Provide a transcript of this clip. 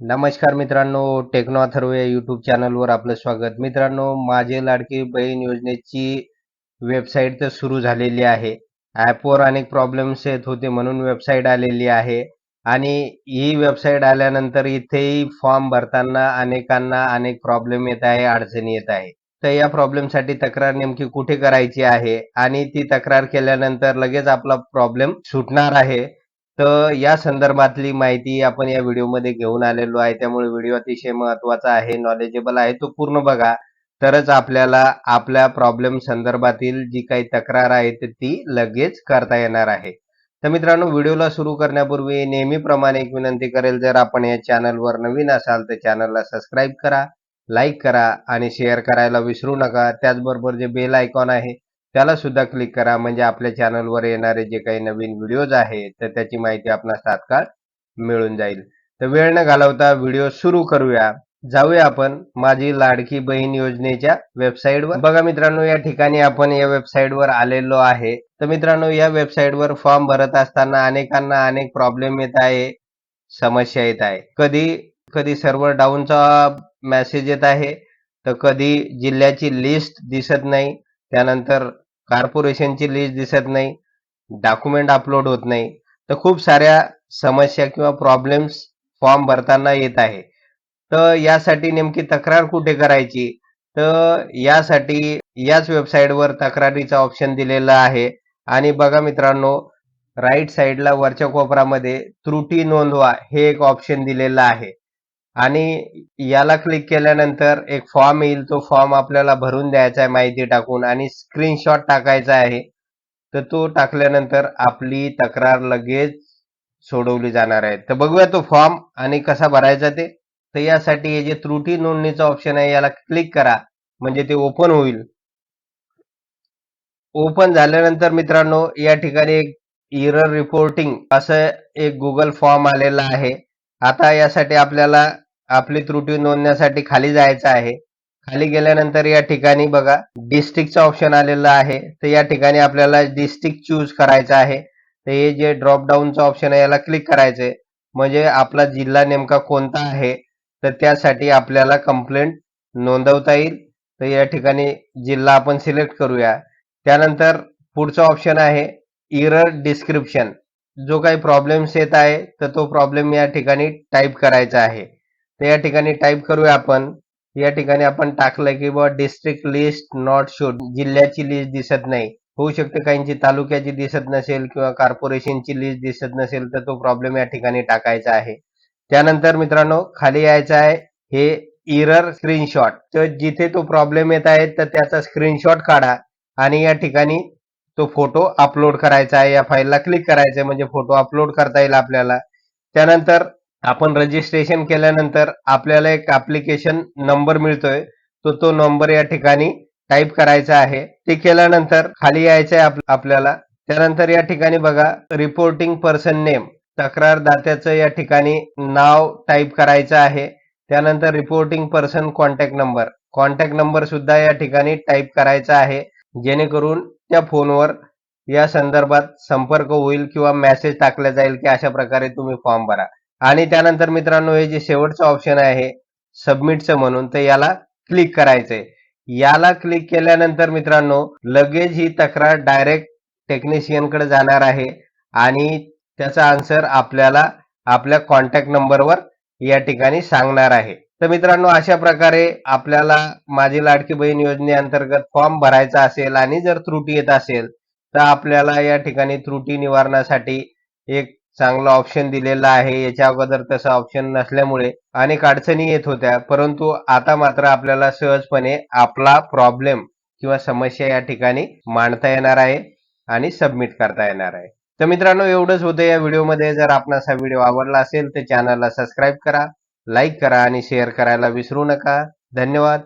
नमस्कार मित्रांनो टेक्नो अथर्व या यूट्यूब चॅनलवर आपलं स्वागत. मित्रांनो माझे लाडकी बहीण योजनेची वेबसाईट तर सुरू झालेली आहे. ॲपवर अनेक प्रॉब्लेम्स येत होते म्हणून वेबसाईट आलेली आहे. आणि ही वेबसाईट आल्यानंतर इथेही फॉर्म भरताना अनेकांना अनेक प्रॉब्लेम येत आहे अडचणी येत आहे. तर या प्रॉब्लेमसाठी तक्रार नेमकी कुठे करायची आहे? आणि ती तक्रार केल्यानंतर लगेच आपला प्रॉब्लेम सुटणार आहे. तर या संदर्भातली माहिती आपण या व्हिडिओमध्ये घेऊन आलेलो आहे. त्यामुळे व्हिडिओ अतिशय महत्त्वाचा आहे नॉलेजेबल आहे. तो पूर्ण बघा. तरच आपल्याला आपल्या प्रॉब्लेम संदर्भातील जी काही तक्रार आहे तर ती लगेच करता येणार आहे. तर मित्रांनो व्हिडिओला सुरू करण्यापूर्वी नेहमीप्रमाणे एक विनंती करेल जर आपण या चॅनलवर नवीन असाल तर चॅनलला सबस्क्राईब करा लाईक करा आणि शेअर करायला विसरू नका. त्याचबरोबर जे बेल आयकॉन आहे त्याला सुद्धा क्लिक करा. म्हणजे आपल्या चॅनलवर येणारे जे काही नवीन व्हिडिओज आहेत तर त्याची माहिती आपणास तात्काळ मिळून जाईल. तर वेळ न घालवता व्हिडिओ सुरू करूया. जाऊया आपण माझी लाडकी बहीण योजनेच्या वेबसाईटवर बघा मित्रांनो या ठिकाणी आपण या वेबसाईटवर आलेलो आहे. तर मित्रांनो या वेबसाईटवर फॉर्म भरत असताना अनेकांना अनेक प्रॉब्लेम येत आहे समस्या येत आहे. कधी कधी सर्व्हर डाऊनचा मेसेज येत आहे तर कधी जिल्ह्याची लिस्ट दिसत नाही. त्यानंतर कॉर्पोरेशनची लिस्ट दिसत नाही. डॉक्युमेंट अपलोड होत नाही. तर खूप साऱ्या समस्या किंवा प्रॉब्लेम्स फॉर्म भरताना येत आहे. तर यासाठी नेमकी तक्रार कुठे करायची? तर यासाठी याच वेबसाईटवर तक्रारीचा ऑप्शन दिलेला आहे. आणि बघा मित्रांनो राईट साईडला वरच्या कोपरामध्ये त्रुटी नोंदवा हे एक ऑप्शन दिलेलं आहे. आणि याला क्लिक केल्यानंतर एक फॉर्म येईल. तो फॉर्म आपल्याला भरून द्यायचा आहे माहिती टाकून आणि स्क्रीनशॉट टाकायचा आहे. तर तो टाकल्यानंतर आपली तक्रार लगेच सोडवली जाणार आहे. तर बघूया तो फॉर्म आणि कसा भरायचा ते. तर यासाठी हे जे त्रुटी नोंदणीचं ऑप्शन आहे याला क्लिक करा. म्हणजे ते ओपन होईल. ओपन झाल्यानंतर मित्रांनो या ठिकाणी एक इरर रिपोर्टिंग असं एक गुगल फॉर्म आलेला आहे. आता यासाठी आपल्याला आपली त्रुटी नोंदण्यासाठी खाली जायचं आहे. खाली गेल्यानंतर या ठिकाणी बघा डिस्ट्रिक्टचा ऑप्शन आलेला आहे. तर या ठिकाणी आपल्याला डिस्ट्रिक्ट चूज करायचं आहे. तर हे जे ड्रॉपडाऊनचं ऑप्शन आहे याला क्लिक करायचंय. म्हणजे आपला जिल्हा नेमका कोणता आहे? तर त्यासाठी आपल्याला कंप्लेंट नोंदवता येईल. तर या ठिकाणी जिल्हा आपण सिलेक्ट करूया. त्यानंतर पुढचा ऑप्शन आहे इरर डिस्क्रिप्शन जो काही प्रॉब्लेम्स येत आहे तर तो प्रॉब्लेम या ठिकाणी टाईप करायचा आहे. तर या ठिकाणी टाईप करूया आपण. या ठिकाणी आपण टाकलंय की बाबा डिस्ट्रिक्ट लिस्ट नॉट शोड जिल्ह्याची लिस्ट दिसत नाही. होऊ शकते काहींची तालुक्याची दिसत नसेल किंवा कॉर्पोरेशनची लिस्ट दिसत नसेल तर तो प्रॉब्लेम या ठिकाणी टाकायचा आहे. त्यानंतर मित्रांनो खाली यायचं आहे. हे इरर स्क्रीनशॉट तर जिथे तो प्रॉब्लेम येत आहे तर त्याचा स्क्रीनशॉट काढा आणि या ठिकाणी तो फोटो अपलोड करायचा आहे. या फाईलला क्लिक करायचा आहे म्हणजे फोटो अपलोड करता येईल आपल्याला. त्यानंतर आपण रजिस्ट्रेशन केल्यानंतर आपल्याला एक ऍप्लिकेशन नंबर मिळतोय. तो तो नंबर या ठिकाणी टाईप करायचा आहे. ते केल्यानंतर खाली यायचं आहे आपल्याला. त्यानंतर या ठिकाणी बघा रिपोर्टिंग पर्सन नेम तक्रारदात्याचं या ठिकाणी नाव टाईप करायचं आहे. त्यानंतर reporting person contact number contact number सुद्धा या ठिकाणी टाईप करायचा आहे. जेणेकरून त्या फोनवर या संदर्भात संपर्क होईल किंवा मेसेज टाकला जाईल की अशा प्रकारे तुम्ही फॉर्म भरा. आणि त्यानंतर मित्रांनो हे जे शेवटचं ऑप्शन आहे सबमिटचं म्हणून तर याला क्लिक करायचंय. याला क्लिक केल्यानंतर मित्रांनो लगेच ही तक्रार डायरेक्ट टेक्निशियनकडे जाणार आहे आणि त्याचा आन्सर आपल्याला आपल्या कॉन्टॅक्ट नंबरवर या ठिकाणी सांगणार आहे. तर मित्रांनो अशा प्रकारे आपल्याला माझी लाडकी बहीण योजनेअंतर्गत फॉर्म भरायचा असेल आणि जर त्रुटी येत असेल तर आपल्याला या ठिकाणी त्रुटी निवारणासाठी एक चांगला ऑप्शन दिलेला आहे. याच्या अगोदर तसा ऑप्शन नसल्यामुळे अनेक अडचणी येत होत्या. परंतु आता मात्र आपल्याला सहजपणे आपला प्रॉब्लेम किंवा समस्या या ठिकाणी मांडता येणार आहे आणि सबमिट करता येणार आहे. तर मित्रांनो एवढंच होतं या व्हिडिओमध्ये जर आपणास हा व्हिडिओ आवडला असेल तर चॅनलला सबस्क्राईब करा लाईक करा आणि शेअर करायला विसरू नका. धन्यवाद.